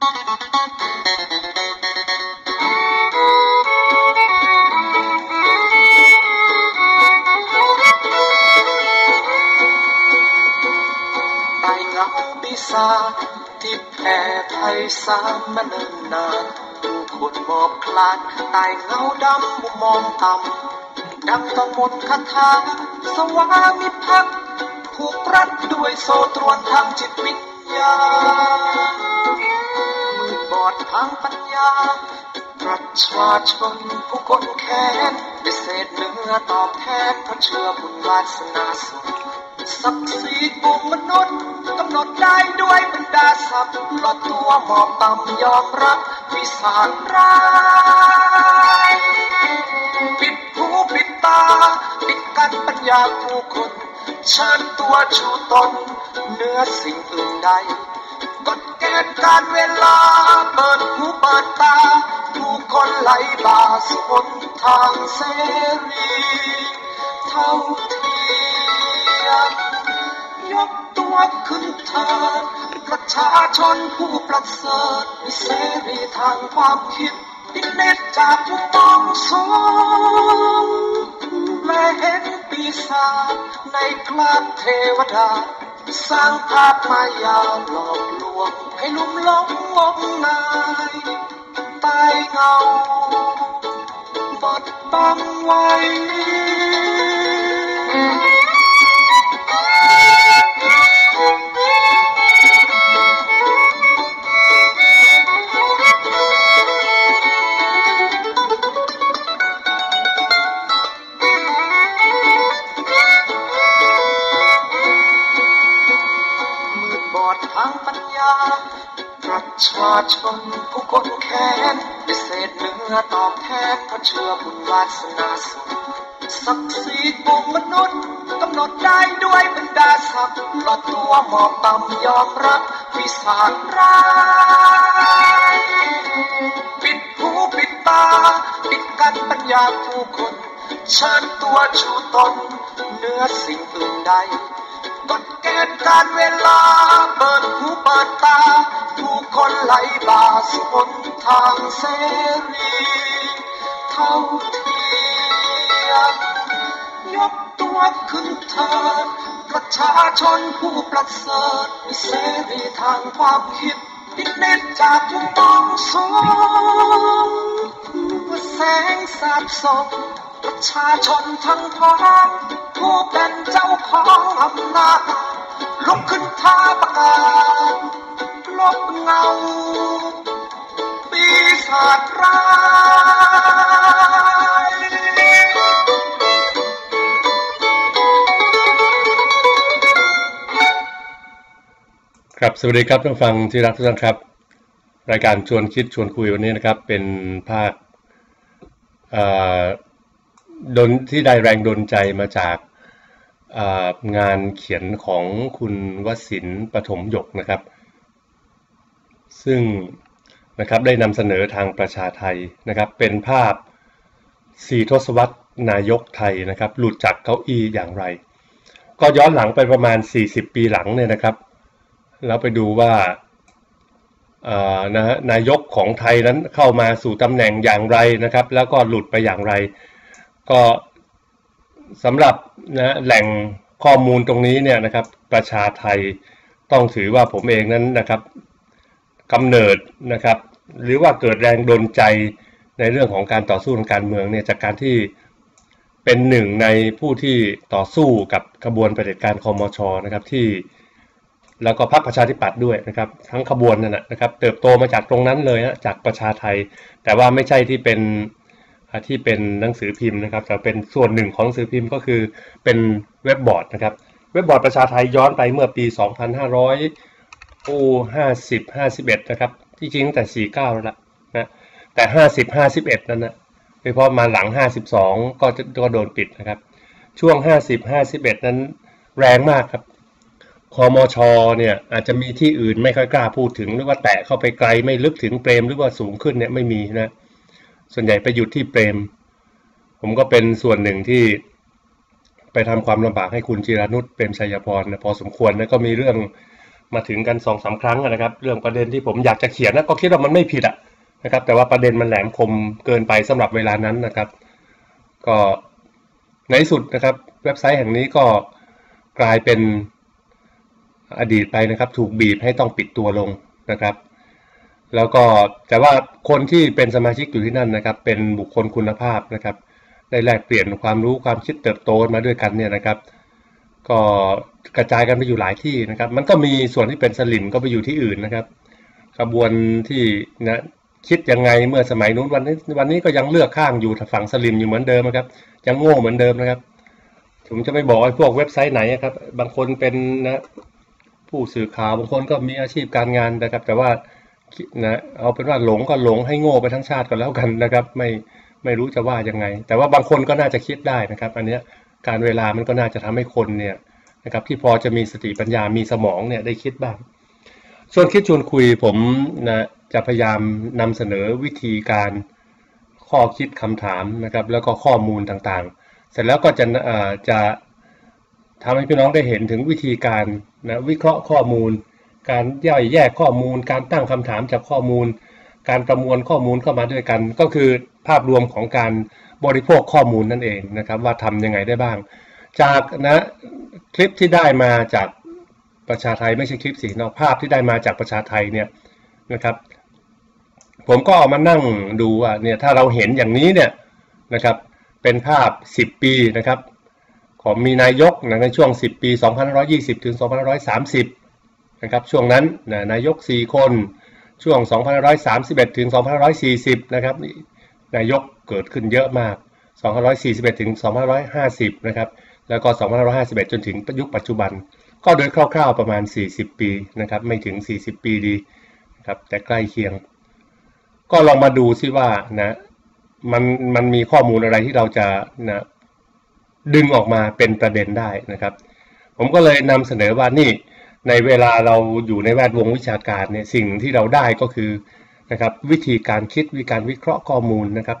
ไต่เงาปีศาจที่แผ่ไพศาลมาเนิ่นนานผู้คนมอบคลานใต้เงาดำมุมมองต่ำดังต้องมนคาถาสวามิภักดิ์ผูกรัดด้วยโซตรวนทางจิตวิญญาณ ทางปัญญา ประชาชนผู้คนแค้นได้เศษเนื้อตอบแทนเพราะเชื่อบุญวาสนาสูงศักดิ์ศรีของมนุษย์กำหนดได้ด้วยบรรดาศัพท์ลดตัวหมอบต่ำยอมรับวิสารร้ายปิดหูปิดตา ปิดกั้นปัญญาผู้คนเชิญตัวชูตนเนื้อสิ่งอื่นใด กฎเกณฑ์การเวลาเปิดหูเปิดตาผู้คนไหลบาสหนทางเสรีเท่าเทียมยกตัวขึ้นเถิดประชาชนผู้ประเสริฐมีเสรีทางความคิดดิเนตจากมุมมองสูงและเห็นปีศาจในคลาดเทวดา สร้างภาพมายาหลอกลวง ให้ลุ่มหลงงมงางปัญญา ประชาชนผู้คนแค้นได้เศษเนื้อตอบแทนพระเชื่อบุญวาสนาสูงศักดิ์ศรีของมนุษย์กำหนดได้ด้วยบรรดาศักดิ์ลดตัวหมอบต่ำยอมรับวิสารร้ายปิดหูปิดตา ปิดกั้นปัญญาผู้คนเชิญตัวชูตนเนื้อสิ่งอื่นใด กฎเกณฑ์การเวลา เปิดหูเปิดตาผู้คนไหลบ่าสหนทางเสรีเท่าเทียมยกตัวขึ้นเถิดประชาชนผู้ประเสริฐมีเสรีทางความคิดดิเน้นจากมุมมองสูงว่าแสงสาดส่องประชาชนทั้งท้องผู้เป็นเจ้าของอำนาจ ลุกขึ้นท้าประกาศลบเงา ปีศาจร้ายครับสวัสดีครับท่านฟังที่รักทุกท่านครับ รายการชวนคิดชวนคุยวันนี้นะครับ เป็นภาคดนที่ได้แรงดนใจมาจาก งานเขียนของคุณวสินปฐมหยกนะครับ ซึ่งนะครับได้นำเสนอทางประชาไทยนะครับ เป็นภาพสี่ทศวรรษนายกไทยนะครับ หลุดจากเก้าอี้อย่างไร ก็ย้อนหลังไปประมาณ 40 ปีหลังเนี่ยนะครับ แล้วไปดูว่านะฮะนายกของไทยนั้นเข้ามาสู่ตำแหน่งอย่างไรนะครับ แล้วก็หลุดไปอย่างไร ก็ สำหรับนะแหล่งข้อมูลตรงนี้เนี่ยนะครับประชาไทยต้องถือว่าผมเองนั้นนะครับกำเนิดนะครับ หรือว่าเกิดแรงดลใจในเรื่องของการต่อสู้ทางการเมืองเนี่ยจากการที่เป็นหนึ่งในผู้ที่ต่อสู้กับกระบวนเผด็จการคอมชนะครับที่แล้วก็พรรคประชาธิปัตย์ด้วยนะครับ ทั้งขบวนนั่นนะนะครับ เติบโตมาจากตรงนั้นเลยนะจากประชาไทย แต่ว่าไม่ใช่ที่เป็น ที่เป็นหนังสือพิมพ์นะครับแต่เป็นส่วนหนึ่งของหนังสือพิมพ์ก็คือเป็นเว็บบอร์ดนะครับ เว็บบอร์ดประชาไทยย้อนไปเมื่อปี 2500โอ้50 51 นะครับที่จริงตั้งแต่ 49 แล้วนะแต่ 50 51 นั่นนะโดยเฉพาะมาหลัง 52 ก็จะก็โดนปิดนะครับ ช่วง 50 51 นั้นแรงมากครับคอมชเนี่ยอาจจะมีที่อื่นไม่ค่อยกล้าพูดถึงหรือว่าแตะเข้าไปไกลไม่ลึกถึงเปรมหรือว่าสูงขึ้นเนี่ยไม่มีนะ ส่วนใหญ่ไปหยุดที่เปรม ผมก็เป็นส่วนหนึ่งที่ไปทำความลำบากให้คุณจิรานุชเปรมชัยพรนะพอสมควรนะก็มีเรื่องมาถึงกันสองสาครั้งนะครับ เรื่องประเด็นที่ผมอยากจะเขียนนะก็คิดว่ามันไม่ผิดอะนะครับ แต่ว่าประเด็นมันแหลมคมเกินไปสำหรับเวลานั้นนะครับ ก็ในสุดนะครับ เว็บไซต์แห่งนี้ก็กลายเป็นอดีตไปนะครับ ถูกบีบให้ต้องปิดตัวลงนะครับ แล้วก็แต่ว่าคนที่เป็นสมาชิกอยู่ที่นั่นนะครับ เป็นบุคคลคุณภาพนะครับ ได้แลกเปลี่ยนความรู้ความคิดเติบโตมาด้วยกันเนี่ยนะครับ ก็กระจายกันไปอยู่หลายที่นะครับ มันก็มีส่วนที่เป็นสลิมก็ไปอยู่ที่อื่นนะครับกระบวนที่นะคิดยังไงเมื่อสมัยนู้นวันนี้วันนี้ก็ยังเลือกข้างอยู่ฝั่งสลิมอยู่เหมือนเดิมนะครับ ยังโง่เหมือนเดิมนะครับ ผมจะไม่บอกไอ้พวกเว็บไซต์ไหนครับ บางคนเป็นนะผู้สื่อข่าวบางคนก็มีอาชีพการงานนะครับ แต่ว่า นะเอาเป็นว่าหลงก็หลงให้โง่ไปทั้งชาติก็แล้วกันนะครับ ไม่ไม่รู้จะว่ายังไง แต่ว่าบางคนก็น่าจะคิดได้นะครับ อันนี้การเวลามันก็น่าจะทำให้คนเนี่ยนะครับที่พอจะมีสติปัญญามีสมองเนี่ยได้คิดบ้างส่วนคิดชวนคุยผมนะจะพยายามนำเสนอวิธีการข้อคิดคำถามนะครับ แล้วก็ข้อมูลต่างๆ เสร็จแล้วก็จะจะทำให้พี่น้องได้เห็นถึงวิธีการนะวิเคราะห์ข้อมูล การย่อยแยกข้อมูล การตั้งคำถามจากข้อมูล การประมวลข้อมูลเข้ามาด้วยกัน ก็คือภาพรวมของการบริโภคข้อมูลนั่นเองนะครับ ว่าทำยังไงได้บ้าง จากนะคลิปที่ได้มาจากประชาไทยไม่ใช่คลิปสีนอกภาพที่ได้มาจากประชาไทยเนี่ยนะครับ ผมก็เอามานั่งดูว่าเนี่ยถ้าเราเห็นอย่างนี้เนี่ยนะครับเป็นภาพ 10 ปีนะครับ ของมีนายกในช่วง 10 ปี 2520 ถึง 2530 นะครับช่วงนั้นนายก 4 คนช่วง 2531 ถึง 2540 นะครับนายกเกิดขึ้นเยอะมาก 2541 ถึง 2550 นะครับแล้วก็ 2551 จนถึงยุคปัจจุบัน ก็โดยคร่าวๆประมาณ 40 ปีนะครับไม่ถึง 40 ปีดีครับแต่ใกล้เคียง ก็ลองมาดูซิว่านะมันมันมีข้อมูลอะไรที่เราจะนะดึงออกมาเป็นประเด็นได้นะครับ ผมก็เลยนำเสนอว่านี่ ในเวลาเราอยู่ในแวดวงวิชาการเนี่ยสิ่งที่เราได้ก็คือนะครับวิธีการคิดวิการวิเคราะห์ข้อมูลนะครับ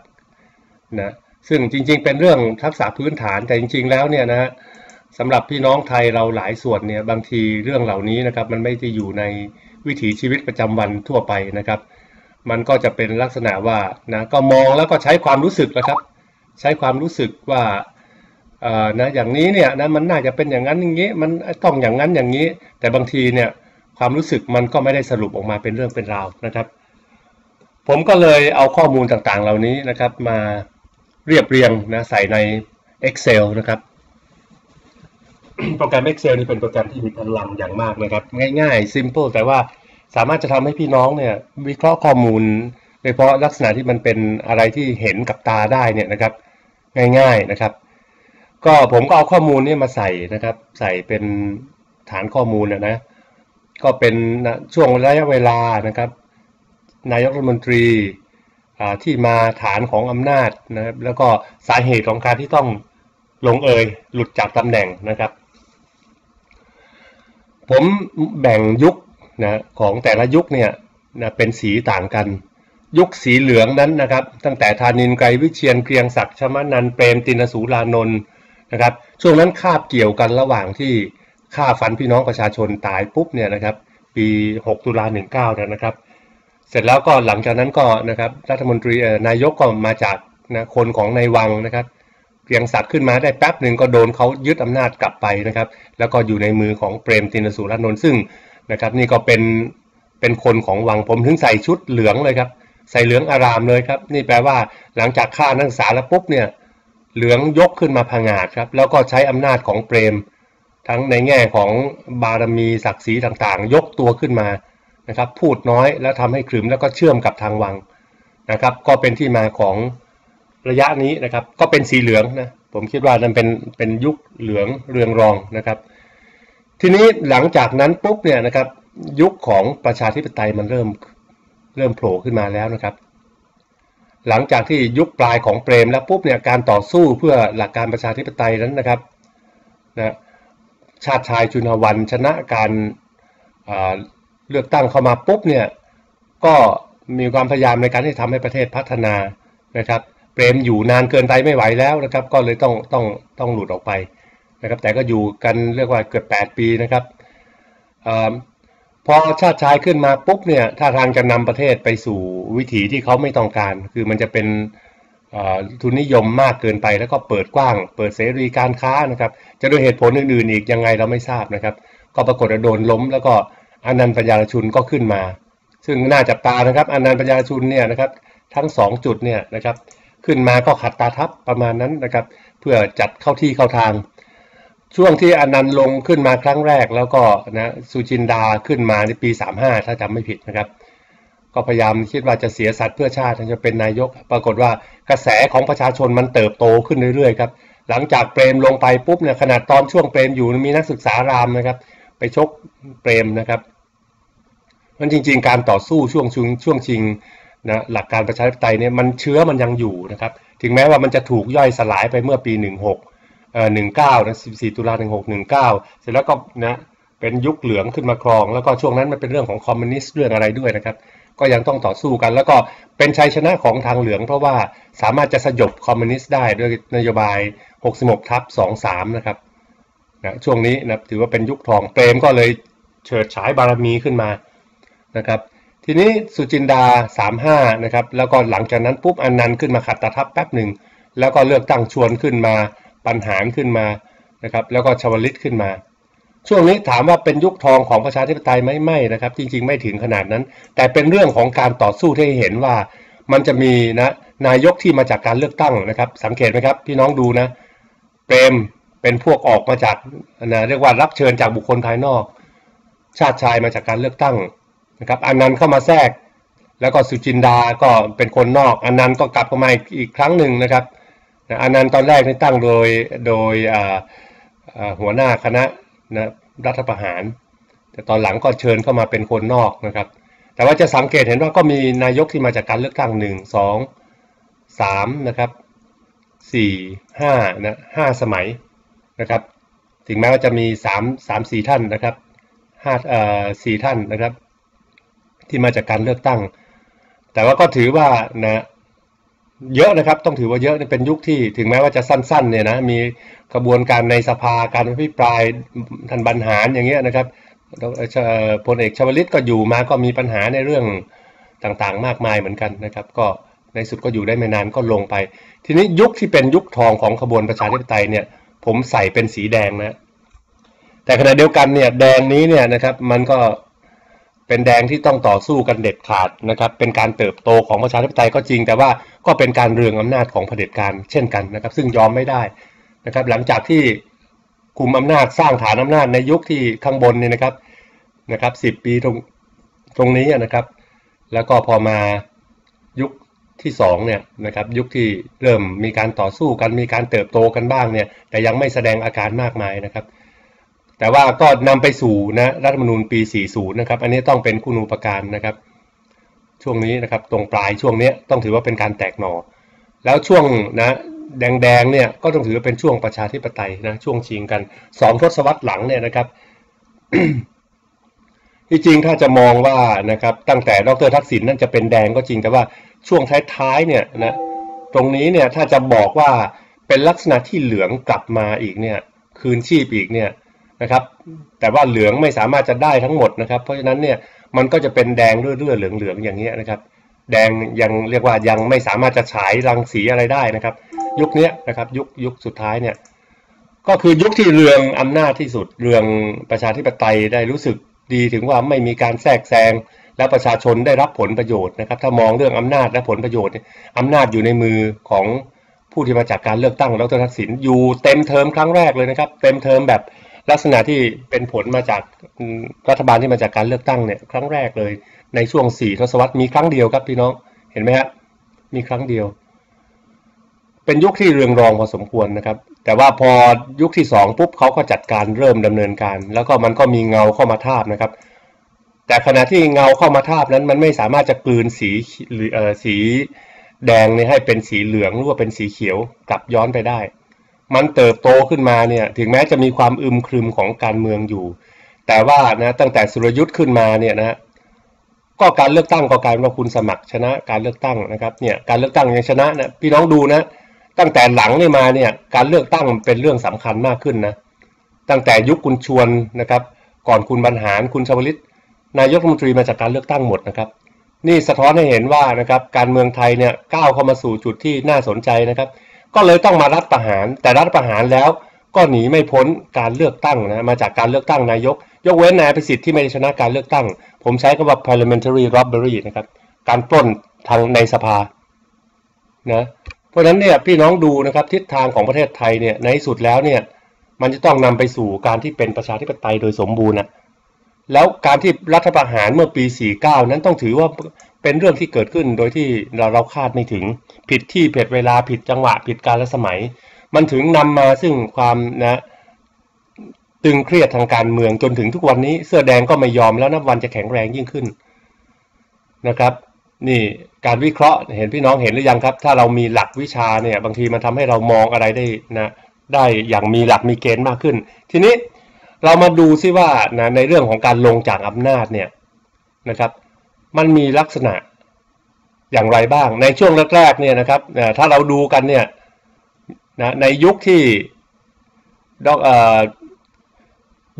นะซึ่งจริงๆเป็นเรื่องทักษะพื้นฐานแต่จริง ๆ แล้วเนี่ยนะสำหรับพี่น้องไทยเราหลายส่วนเนี่ยบางทีเรื่องเหล่านี้นะครับมันไม่ได้อยู่ในวิถีชีวิตประจำวันทั่วไปนะครับ มันก็จะเป็นลักษณะว่านะก็มองแล้วก็ใช้ความรู้สึกนะครับ ใช้ความรู้สึกว่า นะอย่างนี้เนี่ยนะมันน่าจะเป็นอย่างนั้นอย่างนี้ มันต้องอย่างนั้นอย่างนี้ แต่บางทีเนี่ยความรู้สึกมันก็ไม่ได้สรุปออกมาเป็นเรื่องเป็นราวนะครับ ผมก็เลยเอาข้อมูลต่างๆ เหล่านี้นะครับมาเรียบเรียงนะใส่ใน Excel นะครับโปรแกรม Excel นี่เป็นโปรแกรมที่มีพลังอย่างมากนะครับ ง่ายๆ simple แต่ว่าสามารถจะทำให้พี่น้องเนี่ยวิเคราะห์ข้อมูลโดยเฉพาะลักษณะที่มันเป็นอะไรที่เห็นกับตาได้เนี่ยนะครับ ง่าย ๆนะครับ ก็ผมก็เอาข้อมูลนี้มาใส่นะครับ ใส่เป็นฐานข้อมูลนะนะก็เป็นช่วงระยะเวลานะครับ นายกรัฐมนตรีที่มาฐานของอำนาจนะครับ แล้วก็สาเหตุของการที่ต้องลงเอยหลุดจากตำแหน่งนะครับ ผมแบ่งยุคนะของแต่ละยุคเนี่ยนะเป็นสีต่างกัน ยุคสีเหลืองนั้นนะครับ ตั้งแต่ธานินไกรวิเชียนเกรียงศักดิ์ชมานันเปรมตินสูรานนท์ นะครับ ช่วงนั้นคาบเกี่ยวกันระหว่างที่ฆ่าฟันพี่น้องประชาชนตายปุ๊บเนี่ยนะครับ ปี 6 ตุลา19นะครับ เสร็จแล้วก็หลังจากนั้นก็นะครับรัฐมนตรีนายกก็มาจากนะคนของในวังนะครับเพียงศักดิ์ขึ้นมาได้แป๊บหนึ่งก็โดนเขายึดอำนาจกลับไปนะครับ แล้วก็อยู่ในมือของเปรมตินสุรานนท์ซึ่งนะครับนี่ก็เป็นเป็นคนของวังผมถึงใส่ชุดเหลืองเลยครับ ใส่เหลืองอารามเลยครับ นี่แปลว่าหลังจากฆ่านักศึกษาแล้วปุ๊บเนี่ย เหลืองยกขึ้นมาพังาดครับ แล้วก็ใช้อำนาจของเปรม ทั้งในแง่ของบารมีศักดิ์ศรีต่างๆ ยกตัวขึ้นมานะครับ พูดน้อยแล้วทำให้คลึมแล้วก็เชื่อมกับทางวังนะครับ ก็เป็นที่มาของระยะนี้นะครับ ก็เป็นสีเหลืองนะผมคิดว่านั่นเป็นเป็นยุคเหลืองเรืองรองนะครับ ทีนี้หลังจากนั้นปุ๊บเนี่ยนะครับ ยุคของประชาธิปไตยมันเริ่มเริ่มโผล่ขึ้นมาแล้วนะครับ หลังจากที่ยุคปลายของเปรมแล้วปุ๊บเนี่ยการต่อสู้เพื่อหลักการประชาธิปไตยนั้นนะครับนะชาติชายจุนวันชนะการเลือกตั้งเข้ามาปุ๊บเนี่ยก็มีความพยายามในการที่ทำให้ประเทศพัฒนานะครับเปรมอยู่นานเกินไปไม่ไหวแล้วนะครับ ก็เลยต้องต้องต้องหลุดออกไปนะครับแต่ก็อยู่กันเรียกว่าเกือบ8 ปีนะครับ อชาติชายขึ้นมาปุ๊บเนี่ยถ้าทางจะนำประเทศไปสู่วิถีที่เขาไม่ต้องการ คือมันจะเป็นทุนนิยมมากเกินไปแล้วก็เปิดกว้าง เปิดเสรีการค้านะครับจะด้วยเหตุผลอื่นๆอีกยังไงเราไม่ทราบนะครับ ก็ปรากฏโดนล้ม แล้วก็อนันต์ปัญญาชุนก็ขึ้นมา ซึ่งน่าจับตานะครับอนันต์ปัญญาชุนเนี่ยนะครับทั้ง 2 จุดเนี่ยนะครับขึ้นมาก็ขัดตาทับประมาณนั้นนะครับ เพื่อจัดเข้าที่เข้าทาง ช่วงที่อนันต์ลงขึ้นมาครั้งแรกแล้วก็นะสุจินดาขึ้นมาในปี 35 ถ้าจำไม่ผิดนะครับ ก็พยายามคิดว่าจะเสียสัตว์เพื่อชาติจะเป็นนายก ปรากฏว่ากระแสของประชาชนมันเติบโตขึ้นเรื่อยๆครับหลังจากเปรมลงไปปุ๊บเนี่ยขนาดตอนช่วงเปรมอยู่มีนักศึกษารามนะครับ ไปชกเปรมนะครับมันจริง ๆ การต่อสู้ช่วงช่วงช่วงชิงนะหลักการประชาธิปไตยเนี่ยมันเชื้อมันยังอยู่นะครับ ถึงแม้ว่ามันจะถูกย่อยสลายไปเมื่อปี 16 เอ่อ19นะ14ตุลา16 19เสร็จแล้วก็นะเป็นยุคเหลืองขึ้นมาครอง แล้วก็ช่วงนั้นมันเป็นเรื่องของคอมมิวนิสต์เรื่องอะไรด้วยนะครับ ก็ยังต้องต่อสู้กัน แล้วก็เป็นชัยชนะของทางเหลืองเพราะว่าสามารถจะสยบคอมมิวนิสต์ได้ด้วยนโยบาย 66ทับ23 นะครับนะช่วงนี้นะถือว่าเป็นยุคทองเปรมก็เลยเฉิดฉายบารมีขึ้นมานะครับทีนี้สุจินดา 35นะครับแล้วก็หลังจากนั้นปุ๊บอันนันต์ขึ้นมาขัดตาทับแป๊บหนึ่งแล้วก็เลือกตั้งชวนขึ้นมา ปัญหาขึ้นมานะครับแล้วก็ชวลิตขึ้นมา ช่วงนี้ถามว่าเป็นยุคทองของประชาธิปไตยไหมไม่นะครับ จริงๆ ไม่ถึงขนาดนั้น แต่เป็นเรื่องของการต่อสู้ที่เห็นว่า มันจะมีนะนายกที่มาจากการเลือกตั้งนะครับ สังเกตไหมครับพี่น้องดูนะเปรมเป็นพวกออกมาจากนะเรียกว่ารับเชิญจากบุคคลภายนอก ชาติชายมาจากการเลือกตั้งนะครับอันนั้นเข้ามาแทรก แล้วก็สุจินดาก็เป็นคนนอกอันนั้นก็กลับเข้ามาอีกครั้งหนึ่งนะครับ อันนั้นตอนแรกนี่ตั้งโดยโดยหัวหน้าคณะนะรัฐประหาร แต่ตอนหลังก็เชิญเข้ามาเป็นคนนอกนะครับ แต่ว่าจะสังเกตเห็นว่าก็มีนายกที่มาจากการเลือกตั้งหนึ่งสองสามนะครับสี่ห้านะห้าสมัยนะครับถึงแม้ว่าจะมีสามสามสี่ท่านนะครับห้าเอ่อสี่ท่านนะครับ ที่มาจากการเลือกตั้ง แต่ว่าก็ถือว่านะ เยอะนะครับ ต้องถือว่าเยอะเป็นยุคที่ถึงแม้ว่าจะสั้นๆเนี่ยนะมีกระบวนการในสภาการอภิปรายทันบรรหารอย่างเงี้ยนะครับพลเอกชวลิตก็อยู่มาก็มีปัญหาในเรื่องต่างๆ มากมายเหมือนกันนะครับ ก็ในสุดก็อยู่ได้ไม่นานก็ลงไป ทีนี้ยุคที่เป็นยุคทองของขบวนประชาธิปไตยเนี่ย ผมใส่เป็นสีแดงนะ แต่ขณะเดียวกันเนี่ยแดงนี้เนี่ยนะครับ มันก็ เป็นแดงที่ต้องต่อสู้กันเด็ดขาดนะครับ เป็นการเติบโตของประชาธิปไตยก็จริง แต่ว่าก็เป็นการเรืองอำนาจของเผด็จการเช่นกันนะครับ ซึ่งยอมไม่ได้นะครับ หลังจากที่กลุ่มอำนาจสร้างฐานอำนาจในยุคที่ข้างบนเนี่ยนะครับนะครับสิบปีตรงตรงนี้นะครับ แล้วก็พอมายุคที่สองเนี่ยนะครับยุคที่เริ่มมีการต่อสู้กันมีการเติบโตกันบ้างเนี่ยแต่ยังไม่แสดงอาการมากมายนะครับ แต่ว่าก็นำไปสู่นะรัฐธรรมนูญปี 40 นะครับ อันนี้ต้องเป็นคุณูปการนะครับ ช่วงนี้นะครับตรงปลายช่วงนี้ต้องถือว่าเป็นการแตกหนอแล้วช่วงนะแดงๆเนี่ยก็ต้องถือว่าเป็นช่วงประชาธิปไตยนะช่วงชิงกันสองทศวรรษหลังเนี่ยนะครับที่จริงถ้าจะมองว่านะครับตั้งแต่ดรทักษิณนั่นจะเป็นแดงก็จริงแต่ว่าช่วงท้ายๆเนี่ยนะตรงนี้เนี่ยถ้าจะบอกว่าเป็นลักษณะที่เหลืองกลับมาอีกเนี่ยคืนชีพอีกเนี่ย นะครับ แต่ว่าเหลืองไม่สามารถจะได้ทั้งหมดนะครับ เพราะฉะนั้นเนี่ยมันก็จะเป็นแดงเรื่อยๆเหลืองๆอย่างเงี้ยนะครับ แดงยังเรียกว่ายังไม่สามารถจะฉายรังสีอะไรได้นะครับ ยุคนี้นะครับยุคยุคสุดท้ายเนี่ยก็คือยุคที่เรืองอำนาจที่สุดเรืองประชาธิปไตยได้รู้สึกดีถึงว่าไม่มีการแทรกแซงและประชาชนได้รับผลประโยชน์นะครับ ถ้ามองเรื่องอำนาจและผลประโยชน์อำนาจอยู่ในมือของผู้ที่มาจากการเลือกตั้งแล้วทักษิณอยู่เต็มเทอมครั้งแรกเลยนะครับ เต็มเทอมแบบ ลักษณะที่เป็นผลมาจากรัฐบาลที่มาจากการเลือกตั้งเนี่ยครั้งแรกเลย ในช่วงสี่ทศวรรษมีครั้งเดียวครับพี่น้องเห็นไหมฮะมีครั้งเดียว เป็นยุคที่เรืองรองพอสมควรนะครับ แต่ว่าพอยุคที่สองปุ๊บเขาก็จัดการเริ่มดำเนินการ แล้วก็มันก็มีเงาเข้ามาทาบนะครับ แต่ขณะที่เงาเข้ามาทาบนั้นมันไม่สามารถจะกลืนสีหรือสีแดงเนี่ยให้เป็นสีเหลืองหรือว่าเป็นสีเขียวกลับย้อนไปได้ มันเติบโตขึ้นมาเนี่ยถึงแม้จะมีความอึมครึมของการเมืองอยู่ แต่ว่านะตั้งแต่สุรยุทธ์ขึ้นมาเนี่ยนะก็การเลือกตั้งก็กลายเป็นว่าคุณสมัครชนะการเลือกตั้งนะครับเนี่ยการเลือกตั้งยังชนะนะพี่น้องดูนะตั้งแต่หลังนี่มาเนี่ยการเลือกตั้งเป็นเรื่องสำคัญมากขึ้นนะตั้งแต่ยุคคุณชวนนะครับ ก่อนคุณบรรหารคุณชวลิตนายกรัฐมนตรีมาจากการเลือกตั้งหมดนะครับ นี่สะท้อนให้เห็นว่านะครับการเมืองไทยเนี่ยก้าวเข้ามาสู่จุดที่น่าสนใจนะครับ ก็เลยต้องมารัฐประหาร แต่รัฐประหารแล้วก็หนีไม่พ้นการเลือกตั้งนะมาจากการเลือกตั้งนายก ยกเว้นนายประสิทธิ์ที่ไม่ได้ชนะการเลือกตั้ง ผมใช้คำว่า parliamentary robbery นะครับการปล้นทางในสภานะเพราะฉะนั้นเนี่ยพี่น้องดูนะครับทิศทางของประเทศไทยเนี่ยในที่สุดแล้วเนี่ยมันจะต้องนำไปสู่การที่เป็นประชาธิปไตยโดยสมบูรณ์นะแล้วการที่รัฐประหารเมื่อปี 49 นั้นต้องถือว่า เป็นเรื่องที่เกิดขึ้นโดยที่เราเราคาดไม่ถึงผิดที่ผิดเวลาผิดจังหวะผิดกาลสมัย มันถึงนำมาซึ่งความนะตึงเครียดทางการเมืองจนถึงทุกวันนี้ เสื้อแดงก็ไม่ยอมแล้วนับวันจะแข็งแรงยิ่งขึ้นนะครับนี่การวิเคราะห์เห็นพี่น้องเห็นหรือยังครับ ถ้าเรามีหลักวิชาเนี่ยบางทีมันทำให้เรามองอะไรได้นะได้อย่างมีหลักมีเกณฑ์มากขึ้น ทีนี้เรามาดูซิว่านะในเรื่องของการลงจากอำนาจเนี่ยนะครับ มันมีลักษณะอย่างไรบ้าง ในช่วงแรกๆเนี่ยนะครับถ้าเราดูกันเนี่ยนะในยุคที่ดอก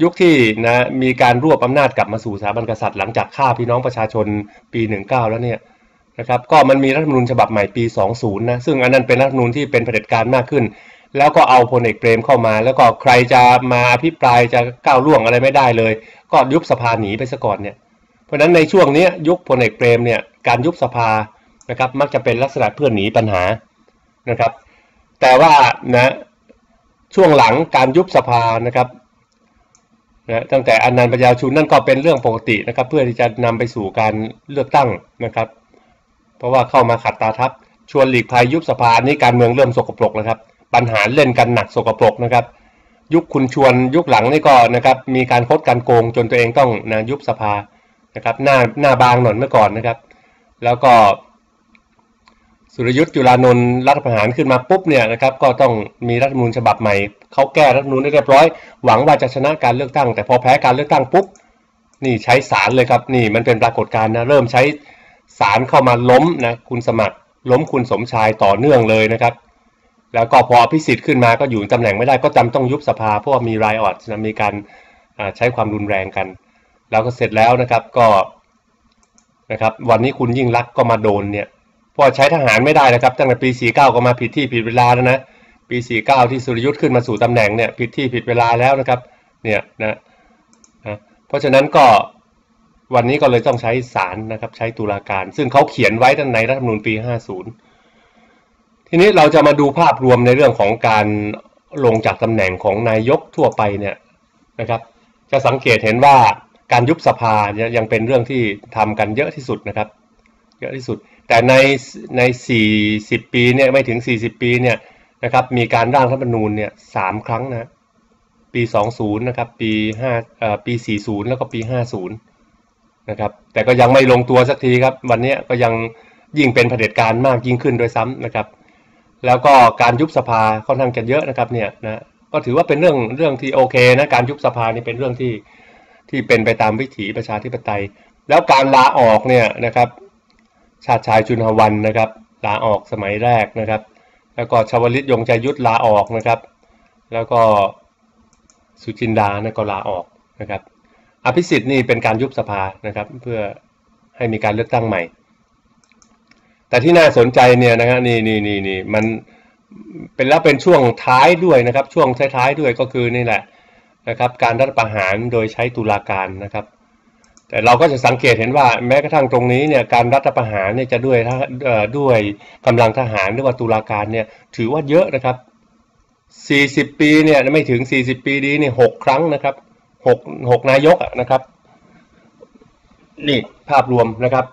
ยุคที่นะมีการรวบอำนาจกลับมาสู่สถาบันกษัตริย์หลังจากฆ่าพี่น้องประชาชนปี 19 แล้วเนี่ยนะครับก็มันมีรัฐธรรมนูญฉบับใหม่ปี 20 นะซึ่งอันนั้นเป็นรัฐธรรมนูญที่เป็นเผด็จการมากขึ้น แล้วก็เอาพลเอกเปรมเข้ามา แล้วก็ใครจะมาอภิปรายจะก้าวล่วงอะไรไม่ได้เลย ก็ยุบสภาหนีไปซะก่อนเนี่ย เพราะฉะนั้นในช่วงนี้ยุคพลเอกเปรมเนี่ยการยุบสภานะครับมักจะเป็นลักษณะเพื่อหนีปัญหานะครับ แต่ว่านะช่วงหลังการยุบสภานะครับนะตั้งแต่อนันต์ปัญญาชุนนั่นก็เป็นเรื่องปกตินะครับ เพื่อที่จะนำไปสู่การเลือกตั้งนะครับ เพราะว่าเข้ามาขัดตาทับชวนหลีกภัยยุบสภานี้การเมืองเริ่มสกปรกนะครับ ปัญหาเล่นกันหนักสกปรกนะครับ ยุคคุณชวนยุคหลังนี่ก็นะครับมีการคดการโกงจนตัวเองต้องนะยุบสภา นะครับหน้าหน้าบางหน่อยเมื่อก่อนนะครับ แล้วก็ สุรยุทธ์จุลานนท์รัฐประหารขึ้นมาปุ๊บเนี่ยนะครับ ก็ต้องมีรัฐมนูญฉบับใหม่เขาแก้รัฐมนูญได้เรียบร้อย หวังว่าจะชนะการเลือกตั้ง แต่พอแพ้การเลือกตั้งปุ๊บนี่ใช้สารเลยครับนี่มันเป็นปรากฏการณ์นะเริ่มใช้สารเข้ามาล้มนะคุณสมัครล้มคุณสมชายต่อเนื่องเลยนะครับ แล้วก็พอพิสิทธิ์ขึ้นมาก็อยู่ตำแหน่งไม่ได้ก็จำต้องยุบสภาเพราะว่ามีรายออดนะมีการใช้ความรุนแรงกัน แล้วก็เสร็จแล้วนะครับก็นะครับวันนี้คุณยิ่งรักก็มาโดนเนี่ยพอใช้ทหารไม่ได้นะครับตั้งแต่ปี 49 ก็มาผิดที่ผิดเวลาแล้วนะปี 49 ที่สุริยุทธ์ขึ้นมาสู่ตำแหน่งเนี่ยผิดที่ผิดเวลาแล้วนะครับเนี่ยนะนะเพราะฉะนั้นก็วันนี้ก็เลยต้องใช้ศาลนะครับใช้ตุลาการ ซึ่งเขาเขียนไว้ตั้งในรัฐธรรมนูญปี 50 ทีนี้เราจะมาดูภาพรวมในเรื่องของการลงจากตำแหน่งของนายกทั่วไปเนี่ยนะครับ จะสังเกตเห็นว่า การยุบสภายังเป็นเรื่องที่ทำกันเยอะที่สุดนะครับ เยอะที่สุด แต่ในใน 40 ปีเนี่ยไม่ถึง 40 ปีเนี่ยนะครับมีการร่างรัฐธรรมนูญเนี่ยสามครั้งนะปี 20 นะครับ ปี5เอ่อปี 40 แล้วก็ปี 50 นะครับ แต่ก็ยังไม่ลงตัวสักทีครับ วันนี้ก็ยังยิ่งเป็นเผด็จการมากยิ่งขึ้นโดยซ้ำนะครับ แล้วก็การยุบสภาค่อนข้างจะเยอะนะครับเนี่ยนะ ก็ถือว่าเป็นเรื่องเรื่องที่โอเคนะ การยุบสภานี่เป็นเรื่องที่ ที่เป็นไปตามวิถีประชาธิปไตย แล้วการลาออกเนี่ยนะครับ ชาติชายจุนหวันนะครับลาออกสมัยแรกนะครับ แล้วก็ชาวลิตยงใจยุทธลาออกนะครับ แล้วก็สุจินดานะก็ลาออกนะครับอภิสิทธิ์นี่เป็นการยุบสภานะครับ เพื่อให้มีการเลือกตั้งใหม่ แต่ที่น่าสนใจเนี่ยนะฮะนี่นี่นี่นี่มันเป็นแล้วเป็นช่วงท้ายด้วยนะครับ ช่วงท้ายๆด้วยก็คือนี่แหละ นะครับการรัฐประหารโดยใช้ตุลาการนะครับ แต่เราก็จะสังเกตเห็นว่าแม้กระทั่งตรงนี้เนี่ยการรัฐประหารเนี่ยจะด้วยด้วยกำลังทหารหรือว่าตุลาการเนี่ยถือว่าเยอะนะครับ 40 ปีเนี่ยไม่ถึง 40 ปีดีนี่หกครั้งนะครับหกหกนายกนะครับนี่ภาพรวมนะครับ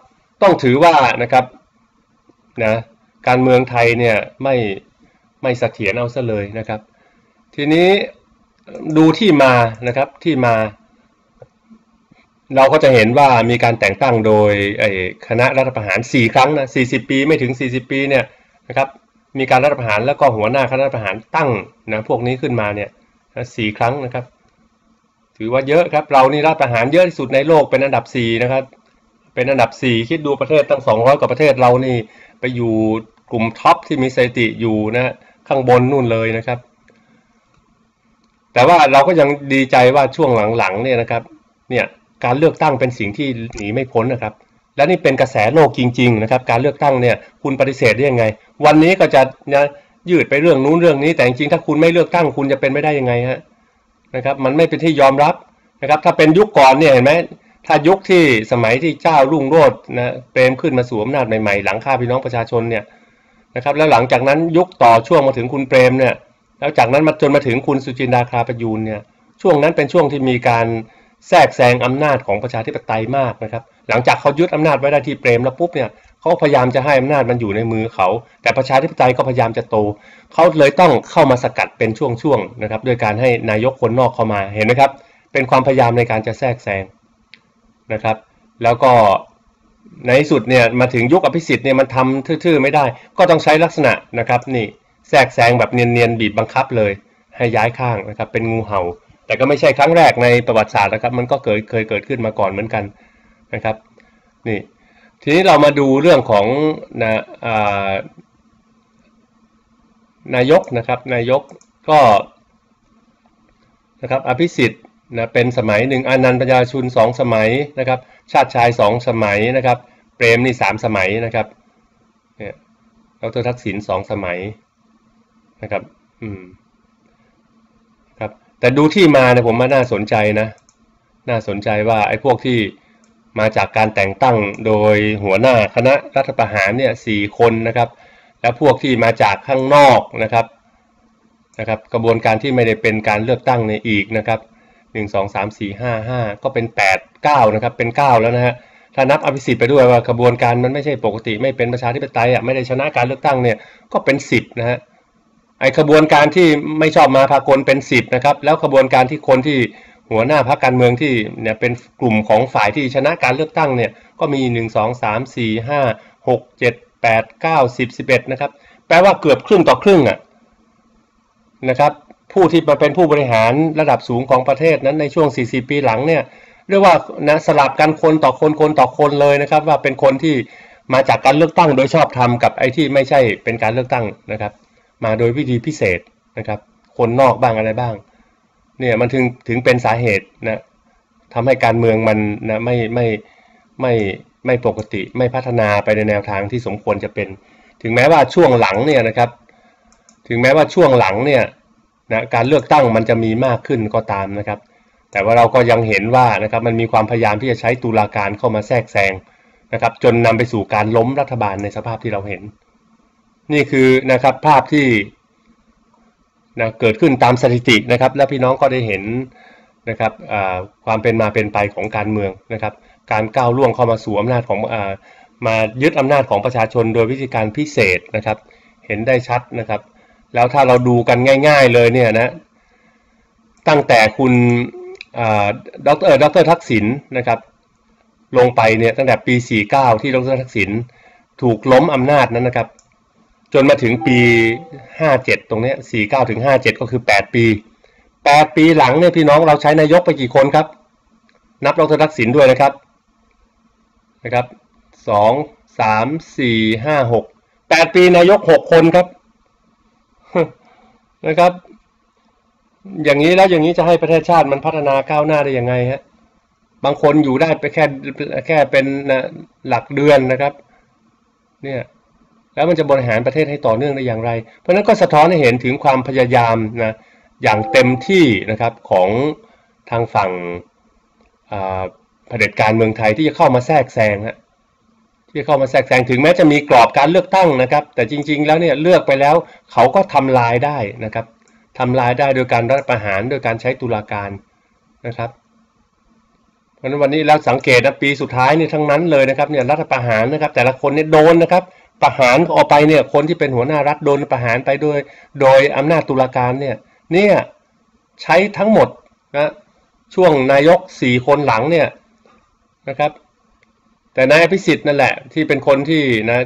ต้องถือว่านะครับนะการเมืองไทยเนี่ยไม่ไม่เสถียรเอาซะเลยนะครับ ทีนี้ ดูที่มานะครับที่มา เราก็จะเห็นว่ามีการแต่งตั้งโดยคณะรัฐประหาร 4 ครั้งนะ 40 ปีไม่ถึง 40 ปีเนี่ยนะครับมีการรัฐประหารแล้วก็หัวหน้าคณะรัฐประหารตั้งนะพวกนี้ขึ้นมาเนี่ยสี่ครั้งนะครับ ถือว่าเยอะครับเรานี่รัฐประหารเยอะที่สุดในโลกเป็นอันดับ 4 นะครับ เป็นอันดับ 4 คิดดูประเทศตั้ง 200 กว่าประเทศเรานี่ไปอยู่กลุ่มท็อปที่มีสถิติอยู่นะข้างบนนู่นเลยนะครับ แต่ว่าเราก็ยังดีใจว่าช่วงหลังๆเนี่ยนะครับ เนี่ยการเลือกตั้งเป็นสิ่งที่หนีไม่พ้นนะครับ และนี่เป็นกระแสโลกจริง ๆ นะครับ การเลือกตั้งเนี่ยคุณปฏิเสธได้ยังไง วันนี้ก็จะนะยืดไปเรื่องนู้นเรื่องนี้ แต่จริงๆถ้าคุณไม่เลือกตั้งคุณจะเป็นไม่ได้ยังไงฮะนะครับ มันไม่เป็นที่ยอมรับนะครับ ถ้าเป็นยุคก่อนเนี่ยเห็นไหมถ้ายุคที่สมัยที่เจ้ารุ่งโรจน์นะเปรมขึ้นมาสวมอำนาจใหม่ๆ หลังฆ่าพี่น้องประชาชนเนี่ยนะครับ แล้วหลังจากนั้นยุคต่อช่วงมาถึงคุณเปรมเนี่ย แล้วจากนั้นมาจนมาถึงคุณสุจินดาคราประยูนเนี่ยช่วงนั้นเป็นช่วงที่มีการแทรกแซงอำนาจของประชาธิปไตยมากนะครับ หลังจากเขายึดอำนาจไว้ได้ที่เปรมแล้วปุ๊บเนี่ยเขาพยายามจะให้อำนาจมันอยู่ในมือเขา แต่ประชาธิปไตยก็พยายามจะโต เขาเลยต้องเข้ามาสกัดเป็นช่วงๆนะครับด้วยการให้นายกคนนอกเข้ามาเห็นไหมครับ เป็นความพยายามในการจะแทรกแซงนะครับ แล้วก็ในสุดเนี่ยมาถึงยุคอภิสิทธิ์เนี่ยมันทำทื่อๆไม่ได้ ก็ต้องใช้ลักษณะนะครับนี่ แทรกแซงแบบเนียนๆบีบบังคับเลย ให้ย้ายข้างนะครับเป็นงูเห่า แต่ก็ไม่ใช่ครั้งแรกในประวัติศาสตร์นะครับ มันก็เคยเคยเกิดขึ้นมาก่อนเหมือนกันนะครับนี่ทีนี้เรามาดูเรื่องของนะนายกนะครับนายกก็นะครับอภิสิทธิ์นะเป็นสมัยหนึ่งอนันต์ปัญญาชุนสองสมัยนะครับชาติชายสองสมัยนะครับเปรมนี่สามสมัยนะครับเนี่ยดรทักษิณสองสมัย นะครับ อืม ครับ แต่ดูที่มาเนี่ยผมว่าน่าสนใจนะ น่าสนใจว่าไอ้พวกที่มาจากการแต่งตั้งโดยหัวหน้าคณะรัฐประหารเนี่ยสี่คนนะครับ แล้วพวกที่มาจากข้างนอกนะครับ นะครับ กระบวนการที่ไม่ได้เป็นการเลือกตั้งในอีกนะครับหนึ่งสองสามสี่ห้าห้าก็เป็นแปดเก้านะครับ เป็นเก้าแล้วนะฮะถ้านับอภิสิทธิ์ไปด้วยว่ากระบวนการมันไม่ใช่ปกติ ไม่เป็นประชาธิปไตยอะไม่ได้ชนะการเลือกตั้งเนี่ยก็เป็นสิบนะฮะ ไอกระบวนการที่ไม่ชอบมาพากลเป็นสิบนะครับ แล้วกระบวนการที่คนที่หัวหน้าพรรคการเมืองที่เนี่ยเป็นกลุ่มของฝ่ายที่ชนะการเลือกตั้งเนี่ยก็มีหนึ่งสองสามสี่ห้าหกเจ็ดแปดเก้าสิบสิบเอ็ดนะครับแปลว่าเกือบครึ่งต่อครึ่งอะนะครับผู้ที่มาเป็นผู้บริหารระดับสูงของประเทศนั้นในช่วง 40 ปีหลังเนี่ยเรียกว่านะสลับกันคนต่อคนคนต่อคนเลยนะครับ ว่าเป็นคนที่มาจากการเลือกตั้งโดยชอบธรรมกับไอ้ที่ไม่ใช่เป็นการเลือกตั้งนะครับ มาโดยวิธีพิเศษนะครับ คนนอกบ้างอะไรบ้าง เนี่ยมันถึงถึงเป็นสาเหตุนะทำให้การเมืองมันนะไม่ไม่ไม่ไม่ปกติไม่พัฒนาไปในแนวทางที่สมควรจะเป็น ถึงแม้ว่าช่วงหลังเนี่ยนะครับ ถึงแม้ว่าช่วงหลังเนี่ยนะการเลือกตั้งมันจะมีมากขึ้นก็ตามนะครับ แต่ว่าเราก็ยังเห็นว่านะครับมันมีความพยายามที่จะใช้ตุลาการเข้ามาแทรกแซงนะครับ จนนำไปสู่การล้มรัฐบาลในสภาพที่เราเห็น นี่คือนะครับภาพที่นะเกิดขึ้นตามสถิตินะครับ และพี่น้องก็ได้เห็นนะครับความเป็นมาเป็นไปของการเมืองนะครับ การก้าวล่วงเข้ามาสู่อำนาจของอมายึดอำนาจของประชาชนโดยวิธีการพิเศษนะครับ เห็นได้ชัดนะครับ แล้วถ้าเราดูกันง่าย ๆเลยเนี่ยนะตั้งแต่คุณดรดรทักษิณนะครับ ลงไปเนี่ยตั้งแต่ปี 49 ที่ด็อกเตอร์ทักษิณถูกล้มอำนาจนั้นนะครับ จนมาถึงปี57ตรงนี้49ถึง57ก็คือ8ปี8ปีหลังเนี่ยพี่น้องเราใช้นายกไปกี่คนครับ นับดรทักษิณด้วยนะครับนะครับ2 3 4 5 6 8ปีนายก6คนครับนะครับ อย่างนี้แล้วอย่างนี้จะให้ประเทศชาติมันพัฒนาก้าวหน้าได้ยังไงฮะบางคนอยู่ได้ไปแค่แค่เป็นหลักเดือนนะครับ เนี่ย แล้วมันจะบริหารประเทศให้ต่อเนื่องได้อย่างไร เพราะนั้นก็สะท้อนให้เห็นถึงความพยายามนะอย่างเต็มที่นะครับของทางฝั่งเผด็จการเมืองไทยที่จะเข้ามาแทรกแซงฮะที่เข้ามาแทรกแซงถึงแม้จะมีกรอบการเลือกตั้งนะครับ แต่จริง ๆ แล้วเนี่ยเลือกไปแล้วเขาก็ทำลายได้นะครับทำลายได้โดยการรัฐประหารโดยการใช้ตุลาการนะครับเพราะนั้นวันนี้เราสังเกตนะปีสุดท้ายนี่ทั้งนั้นเลยนะครับเนี่ยรัฐประหารนะครับ แต่ละคนเนี่ยโดนนะครับ ประหารออกไปเนี่ยคนที่เป็นหัวหน้ารัฐโดนประหารไปด้วยโดยอำนาจตุลาการเนี่ยเนี่ยใช้ทั้งหมดนะช่วงนายกสี่คนหลังเนี่ยนะครับ แต่นายพิสิทธิ์นั่นแหละที่เป็นคนที่นะ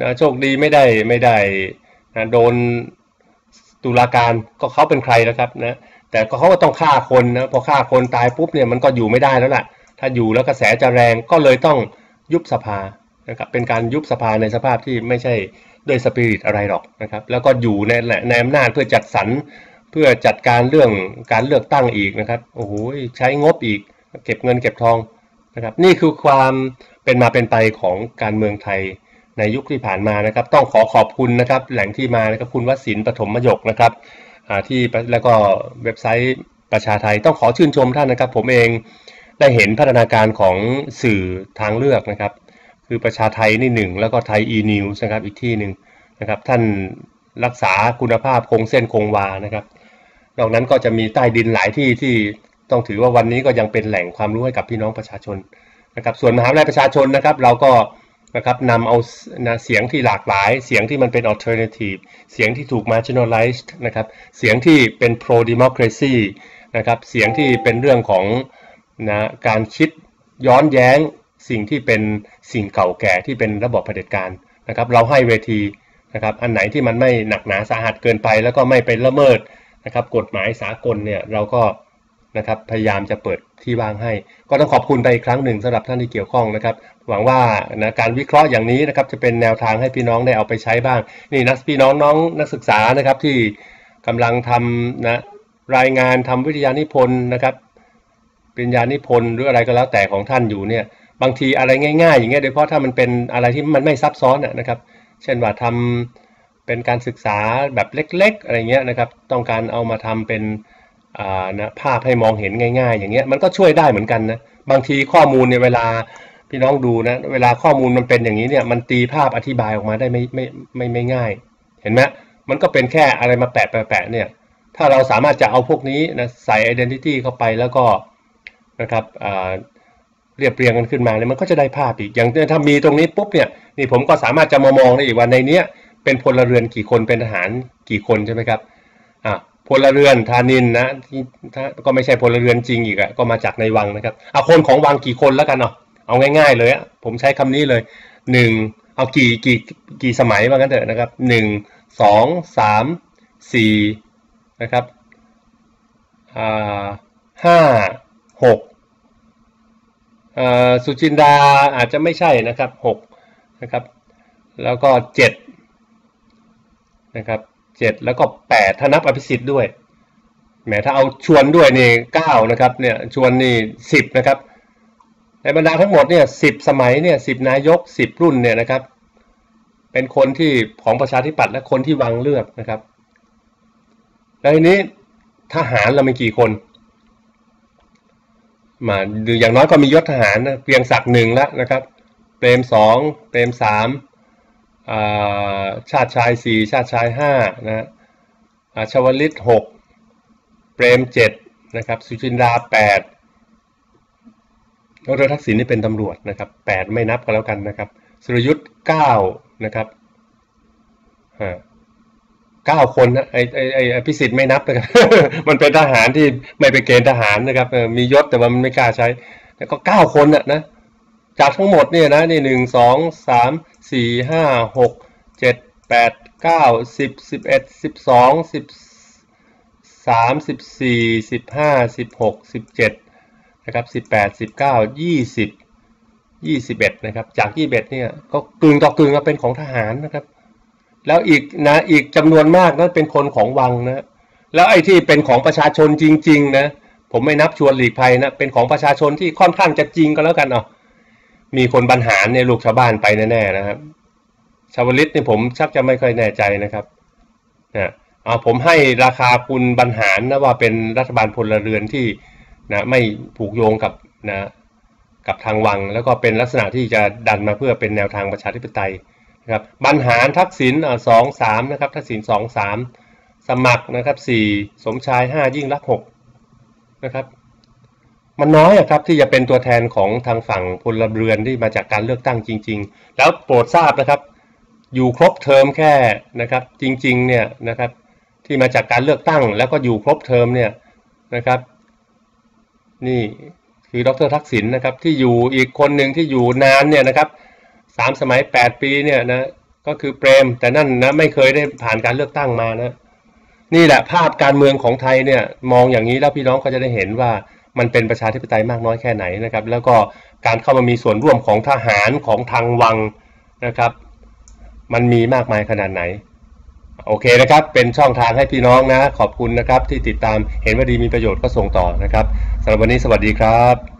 นะโชคดีไม่ได้ไม่ได้นะโดนตุลาการก็เขาเป็นใครนะครับนะแต่ก็เขาก็ต้องฆ่าคนนะพอฆ่าคนตายปุ๊บเนี่ยมันก็อยู่ไม่ได้แล้วแหละถ้าอยู่แล้วกระแสจะแรงก็เลยต้องยุบสภา นะครับเป็นการยุบสภาในสภาพที่ไม่ใช่ด้วยสปิริตอะไรหรอกนะครับแล้วก็อยู่ในในอำนาจเพื่อจัดสรรเพื่อจัดการเรื่องการเลือกตั้งอีกนะครับโอ้โหใช้งบอีกเก็บเงินเก็บทองนะครับนี่คือความเป็นมาเป็นไปของการเมืองไทยในยุคที่ผ่านมานะครับ ต้องขอขอบคุณนะครับ แหล่งที่มานะครับคุณวสินปฐมมยกนะครับที่แล้วก็เว็บไซต์ประชาไทยต้องขอชื่นชมท่านนะครับ ผมเองได้เห็นพัฒนาการของสื่อทางเลือกนะครับ คือประชาไทยนี่หนึ่งแล้วก็ไทย e-news นะครับอีกที่หนึ่งนะครับ ท่านรักษาคุณภาพคงเส้นคงวานะครับ นอกนั้นก็จะมีใต้ดินหลายที่ที่ต้องถือว่าวันนี้ก็ยังเป็นแหล่งความรู้ให้กับพี่น้องประชาชนนะครับ ส่วนมหาวิทยาลัยประชาชนนะครับ เราก็นะครับนำเอาเสียงที่หลากหลาย เสียงที่มันเป็น alternative เสียงที่ถูก marginalized นะครับเสียงที่เป็น pro democracy นะครับเสียงที่เป็นเรื่องของนะการคิดย้อนแย้ง สิ่งที่เป็นสิ่งเก่าแก่ที่เป็นระบบเผด็จการนะครับ เราให้เวทีนะครับอันไหนที่มันไม่หนักหนาสาหัสเกินไป แล้วก็ไม่เป็นละเมิดนะครับกฎหมายสากลเนี่ยเราก็นะครับพยายามจะเปิดที่ว่างให้ ก็ต้องขอบคุณไปอีกครั้งหนึ่งสำหรับท่านที่เกี่ยวข้องนะครับ หวังว่านะการวิเคราะห์อย่างนี้นะครับจะเป็นแนวทางให้พี่น้องได้เอาไปใช้บ้าง นี่นักพี่น้องน้องนักศึกษานะครับที่กำลังทำนะรายงานทำวิทยานิพนธ์นะครับปริญญานิพนธ์หรืออะไรก็แล้วแต่ของท่านอยู่เนี่ย บางทีอะไรง่ายๆ อย่างเงี้ยโดยเฉพาะถ้ามันเป็นอะไรที่มันไม่ซับซ้อนนะครับ เช่นว่าทำเป็นการศึกษาแบบเล็ก ๆ อะไรเงี้ยนะครับ ต้องการเอามาทำเป็นนะภาพให้มองเห็นง่าย ๆ อย่างเงี้ยมันก็ช่วยได้เหมือนกันนะบางทีข้อมูลเนี่ยเวลาพี่น้องดูนะเวลาข้อมูลมันเป็นอย่างนี้เนี่ยมันตีภาพอธิบายออกมาได้ไม่ไม่ไม่ไม่ง่าย เห็นไหมมันก็เป็นแค่อะไรมาแปะแปะเนี่ยถ้าเราสามารถจะเอาพวกนี้นะใส่ identity เข้าไปแล้วก็นะครับ เรียบเรียงกันขึ้นมาเนี่ยมันก็จะได้ภาพอีกอย่างถ้ามีตรงนี้ปุ๊บเนี่ยนี่ผมก็สามารถจะมามองได้อีกว่าในเนี้ยเป็นพลเรือนกี่คนเป็นทหารกี่คนใช่ไหมครับอ่าพลเรือนธานินนะที่ถ้าก็ไม่ใช่พลเรือนจริงอีกอะก็มาจากในวังนะครับเอาคนของวังกี่คนแล้วกันเนาะเอาง่าย ๆ เลยอะผมใช้คำนี้เลยหนึ่งเอากี่กี่กี่สมัยว่างั้นเถอะนะครับหนึ่งสองสามสี่นะครับอ่าห้า สุจินดาอาจจะไม่ใช่นะครับหกนะครับ แล้วก็เจ็ดนะครับเจ็ดแล้วก็แปดถ้านับอภิสิทธิ์ด้วยแหมถ้าเอาชวนด้วยนี่เก้านะครับเนี่ยชวนนี่สิบนะครับ ในบรรดาทั้งหมดเนี่ยสิบสมัยเนี่ยสิบนายกสิบรุ่นเนี่ยนะครับ เป็นคนที่ของประชาธิปัตย์และคนที่วางเลือกนะครับ แล้วทีนี้ทหารเรามีกี่คน มาหรืออย่างน้อยก็มียศทหารนะเพียงศักดิ์หนึ่งแล้วนะครับ เปรมสองเปรมสามชาติชายสี่ชาติชายห้านะชวลิตหกเปรมเจ็ดนะครับ สุจินดาแปดแล้วทักษิณนี่เป็นตำรวจนะครับแปดไม่นับกันแล้วกันนะครับ สุรยุทธ์เก้านะครับ เก้าคนนะไอไอไอพิสิทธิ์ไม่นับนะครับมันเป็นทหารที่ไม่ไปเกณฑ์ทหารนะครับมียศแต่ว่ามันไม่กล้าใช้แล้วก็เก้าคนนะนะจากทั้งหมดเนี่ยนะนี่หนึ่งสองสามสี่ห้าหกเจ็ดแปดเก้าสิบสิบเอ็ดสิบสองสิบสามสิบสี่สิบห้าสิบหกสิบเจ็ดนะครับสิบแปดสิบเก้ายี่สิบยี่สิบเอ็ดนะครับจากยี่สิบเอ็ดเนี่ยก็กึ่งต่อกึ่งมาเป็นของทหารนะครับ แล้วอีกนะอีกจำนวนมากนั้นเป็นคนของวังนะ แล้วไอ้ที่เป็นของประชาชนจริง ๆ นะ ผมไม่นับชวนหลีกภัยนะ เป็นของประชาชนที่ค่อนข้างจะจริงก็แล้วกันเนาะมีคนบรรหารเนี่ยลูกชาวบ้านไปแน่ๆนะครับ ชาวลิตเนี่ยผมชักจะไม่ค่อยแน่ใจนะครับนะเอาผมให้ราคาคุณบรรหารนะว่าเป็นรัฐบาลพลเรือนที่นะไม่ผูกโยงกับนะกับทางวัง แล้วก็เป็นลักษณะที่จะดันมาเพื่อเป็นแนวทางประชาธิปไตย นะครับบรรหารทักษิณสองสามนะครับทักษิณสองสามสมัครนะครับสี่สมชายห้ายิ่งรักหกนะครับมันน้อยอะครับที่จะเป็นตัวแทนของทางฝั่งพลเรือนที่มาจากการเลือกตั้งจริง ๆ แล้วโปรดทราบนะครับ อยู่ครบเทอมแค่นะครับจริงๆเนี่ยนะครับที่มาจากการเลือกตั้ง แล้วก็อยู่ครบเทอมเนี่ยนะครับ นี่คือดรทักษิณนนะครับที่อยู่อีกคนหนึ่งที่อยู่นานเนี่ยนะครับ สามสมัยแปดปีเนี่ยนะก็คือเปรม แต่นั่นนะไม่เคยได้ผ่านการเลือกตั้งมานะนี่แหละภาพการเมืองของไทยเนี่ยมองอย่างนี้แล้วพี่น้องก็จะได้เห็นว่ามันเป็นประชาธิปไตยมากน้อยแค่ไหนนะครับ แล้วก็การเข้ามามีส่วนร่วมของทหารของทางวังนะครับ มันมีมากมายขนาดไหน โอเคนะครับ เป็นช่องทางให้พี่น้องนะ ขอบคุณนะครับที่ติดตามเห็นว่าดีมีประโยชน์ก็ส่งต่อนะครับสำหรับวันนี้สวัสดีครับ